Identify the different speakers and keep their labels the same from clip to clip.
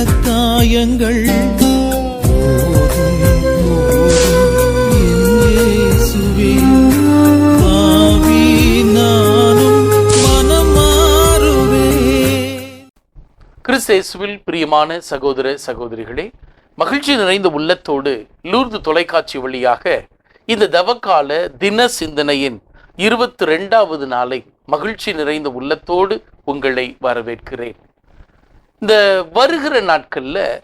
Speaker 1: இந்த காயங்கள்
Speaker 2: கிறிஸ்தேசுவில் பிரியமான சகோதர சகோதரிகளே மகிழ்ச்சி நிறைந்த உள்ளத்தோடு லூர்து தொலைக்காட்சி வழியாக இந்த தவக்கால தின சிந்தனையின் இருபத்தி ரெண்டாவது நாளை மகிழ்ச்சி நிறைந்த உள்ளத்தோடு உங்களை வரவேற்கிறேன். இந்த வருகிற நாட்களில்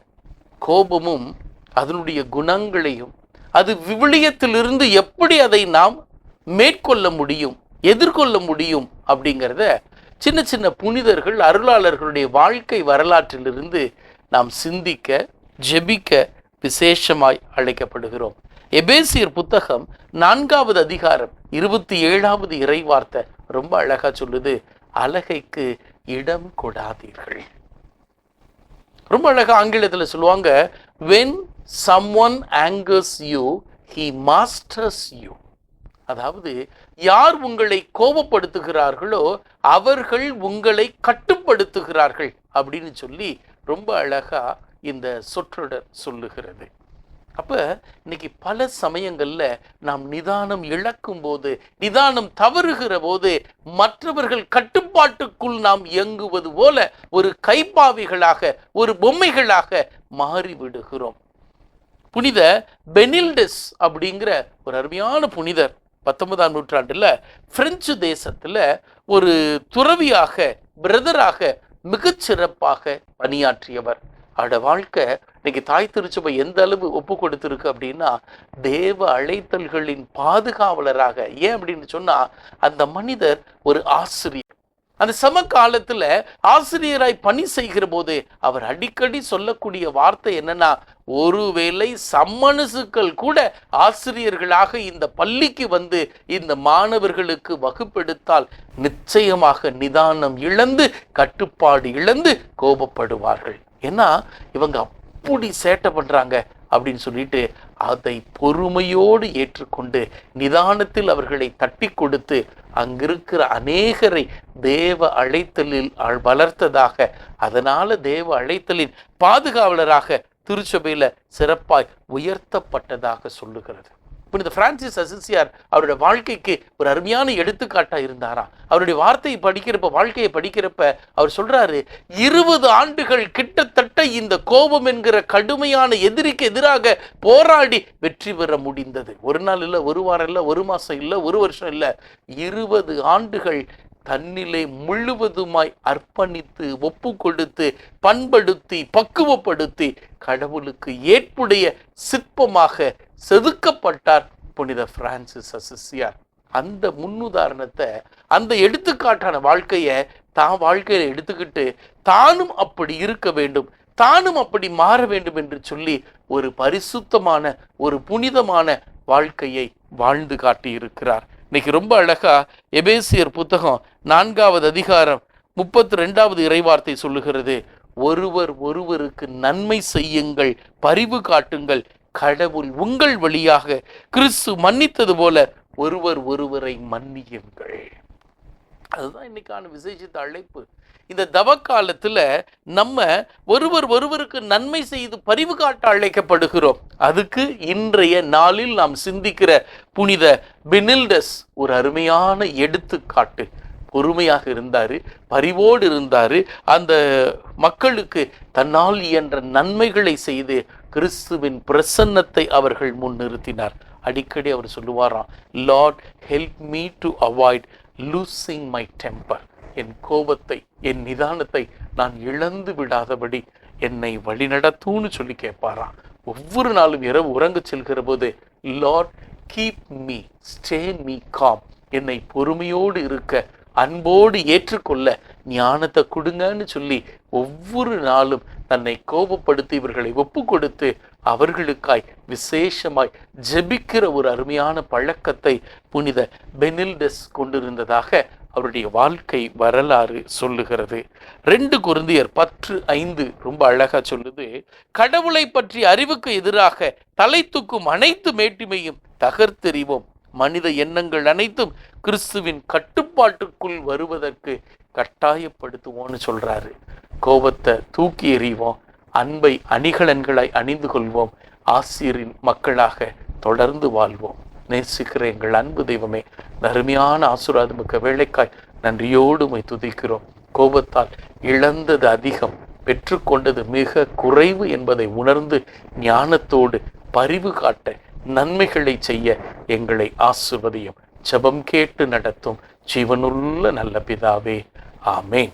Speaker 2: கோபமும் அதனுடைய குணங்களையும் அது விவிலியத்திலிருந்து எப்படி அதை நாம் மேற்கொள்ள முடியும் எதிர்கொள்ள முடியும் அப்படிங்கிறத சின்ன சின்ன புனிதர்கள் அருளாளர்களுடைய வாழ்க்கை வரலாற்றிலிருந்து நாம் சிந்திக்க ஜெபிக்க விசேஷமாய் அழைக்கப்படுகிறோம். எபேசியர் புத்தகம் நான்காவது அதிகாரம் இருபத்தி ஏழாவது இறைவார்த்தை ரொம்ப அழகா சொல்லுது அழகைக்கு இடம் கொடாதீர்கள். ரொம்ப அழகா ஆங்கிலத்தில் சொல்லுவாங்க when someone angers you he masters you அதாவது யார் உங்களை கோபப்படுத்துகிறார்களோ அவர்கள் உங்களை கட்டுப்படுத்துகிறார்கள் அப்படின்னு சொல்லி ரொம்ப அழகா இந்த சொற்றொடர் சொல்லுகிறது. அப்ப இன்னைக்கு பல சமயங்களில் நாம் நிதானம் இழக்கும் போது நிதானம் தவறுகிற போது மற்றவர்கள் கட்டுப்பாட்டுக்குள் நாம் இயங்குவது போல ஒரு கைப்பாவிகளாக ஒரு பொம்மைகளாக மாறிவிடுகிறோம். புனித பெனில்டஸ் அப்படிங்கிற ஒரு அருமையான புனிதர் பத்தொன்பதாம் நூற்றாண்டில் பிரெஞ்சு தேசத்தில் ஒரு துறவியாக பிரதராக மிகச்சிறப்பாக பணியாற்றியவர். அவரோட வாழ்க்கை இன்னைக்கு தாய் திருச்சபை எந்த அளவு ஒப்பு கொடுத்துருக்கு அப்படின்னா தேவ அழைத்தல்களின் பாதுகாவலராக. ஏன் அப்படின்னு சொன்னா அந்த மனிதர் ஒரு ஆசிரியர். அந்த சம காலத்துல ஆசிரியராய் பணி செய்கிற போது அவர் அடிக்கடி சொல்லக்கூடிய வார்த்தை என்னன்னா ஒருவேளை சம்மனசுக்கள் கூட ஆசிரியர்களாக இந்த பள்ளிக்கு வந்து இந்த மாணவர்களுக்கு வகுப்பெடுத்தால் நிச்சயமாக நிதானம் இழந்து கட்டுப்பாடு இழந்து கோபப்படுவார்கள். ஏன்னா இவங்க இப்படி சேட்டை பண்ணுறாங்க அப்படின்னு சொல்லிட்டு அதை பொறுமையோடு ஏற்றுக்கொண்டு நிதானத்தில் அவர்களை தட்டி கொடுத்து அங்கிருக்கிற அநேகரை தேவ அழைத்தலில் வளர்த்ததாக அதனால தேவ அழைத்தலின் பாதுகாவலராக திருச்சபையில் சிறப்பாய் உயர்த்தப்பட்டதாக சொல்லுகிறது. புனித பிரான்சிஸ் அசிசியார் அவருடைய வாழ்க்கைக்கு ஒரு அருமையான எடுத்துக்காட்டாக இருந்தாரா? அவருடைய வார்த்தையை படிக்கிறப்ப வாழ்க்கையை படிக்கிறப்ப அவர் சொல்றாரு இருபது ஆண்டுகள் கிட்டத்தட்ட இந்த கோபம் என்கிற கடுமையான எதிரிக்கு எதிராக போராடி வெற்றி பெற முடிந்தது. ஒரு நாள் இல்லை ஒரு வாரம் இல்லை ஒரு மாசம் இல்லை ஒரு வருஷம் இல்லை. இருபது ஆண்டுகள் தன்னிலை முழுவதுமாய் அர்ப்பணித்து ஒப்பு கொடுத்து பண்படுத்தி பக்குவப்படுத்தி கடவுளுக்கு ஏற்புடைய சிற்பமாக செதுக்கப்பட்டார் புனித பிரான்சிஸ் அசிசியார். அந்த முன்னுதாரணத்தை அந்த எடுத்துக்காட்டான வாழ்க்கையை தான் வாழ்க்கையில எடுத்துக்கிட்டு தானும் அப்படி இருக்க வேண்டும் தானும் அப்படி மாற வேண்டும் என்று சொல்லி ஒரு பரிசுத்தமான ஒரு புனிதமான வாழ்க்கையை வாழ்ந்து காட்டி இருக்கிறார் இன்னைக்கு ரொம்ப அழகா எபேசியர் புத்தகம் நான்காவது அதிகாரம் முப்பத்தி ரெண்டாவது இறைவார்த்தை சொல்லுகிறது ஒருவர் ஒருவருக்கு நன்மை செய்யுங்கள் பரிவு காட்டுங்கள் கடவுள் உங்கள் வழியாக கிறிஸ்து மன்னித்தது போல ஒருவர் ஒருவரை மன்னியுங்கள். அதுதான் இன்னைக்கான விசேஷித்த அழைப்பு. இந்த தவக்காலத்தில் நம்ம ஒருவர் ஒருவருக்கு நன்மை செய்து பரிவு காட்ட அழைக்கப்படுகிறோம். அதுக்கு இன்றைய நாளில் நாம் சிந்திக்கிற புனித பெனில்டஸ் ஒரு அருமையான எடுத்துக்காட்டு. பொறுமையாக இருந்தார் பரிவோடு இருந்தார் அந்த மக்களுக்கு தன்னால் இயன்ற நன்மைகளை செய்து கிறிஸ்துவின் பிரசன்னத்தை அவர்கள் முன்னிறுத்தினார். அடிக்கடி அவர் சொல்லுவாராம் lord help me to avoid losing my temper என் கோபத்தை என் நிதானத்தை நான் இழந்து விடாதபடி என்னை வழிநடத்தும்னு சொல்லி கேட்பாராம். ஒவ்வொரு நாளும் இரவு உறங்க செல்கிற போது lord keep me stay me calm என்னை பொறுமையோடு இருக்க அன்போடு ஏற்றுக்கொள்ள ஞானத்தை கொடுங்கன்னு சொல்லி ஒவ்வொரு நாளும் தன்னை கோபப்படுத்தி இவர்களை ஒப்பு கொடுத்து அவர்களுக்காய் விசேஷமாய் ஜெபிக்கிற ஒரு அருமையான பழக்கத்தை புனித பெனில்டஸ் கொண்டிருந்ததாக அவருடைய வாழ்க்கை வரலாறு சொல்லுகிறது. ரெண்டு குருந்தியர் பற்று ஐந்து ரொம்ப அழகா சொல்லுது கடவுளை பற்றி அறிவுக்கு எதிராக தலை தூக்கும் அனைத்து மேட்டிமையும் தகர்த்தெறிவோம். மனித எண்ணங்கள் அனைத்தும் கிறிஸ்துவின் கட்டுப்பாட்டுக்குள் வருவதற்கு கட்டாயப்படுத்துவோம்னு சொல்றாரு. கோபத்தை தூக்கி எறிவோம் அன்பை அணிகலன்களாய் அணிந்து கொள்வோம் ஆசிரியரின் மக்களாக தொடர்ந்து வாழ்வோம். நேசிக்கிற எங்கள் அன்பு தெய்வமே நறுமையான ஆசுராதமிக்க வேலைக்காய் நன்றியோடு துதிக்கிறோம். கோபத்தால் இழந்தது அதிகம் பெற்றுக்கொண்டது மிக குறைவு என்பதை உணர்ந்து ஞானத்தோடு பரிவு காட்ட நன்மைகளை செய்ய எங்களை ஆசிர்வதியும் ஜெபம் கேட்டு நடத்தும் ஜீவனுள்ள நல்ல பிதாவே. ஆமேன்.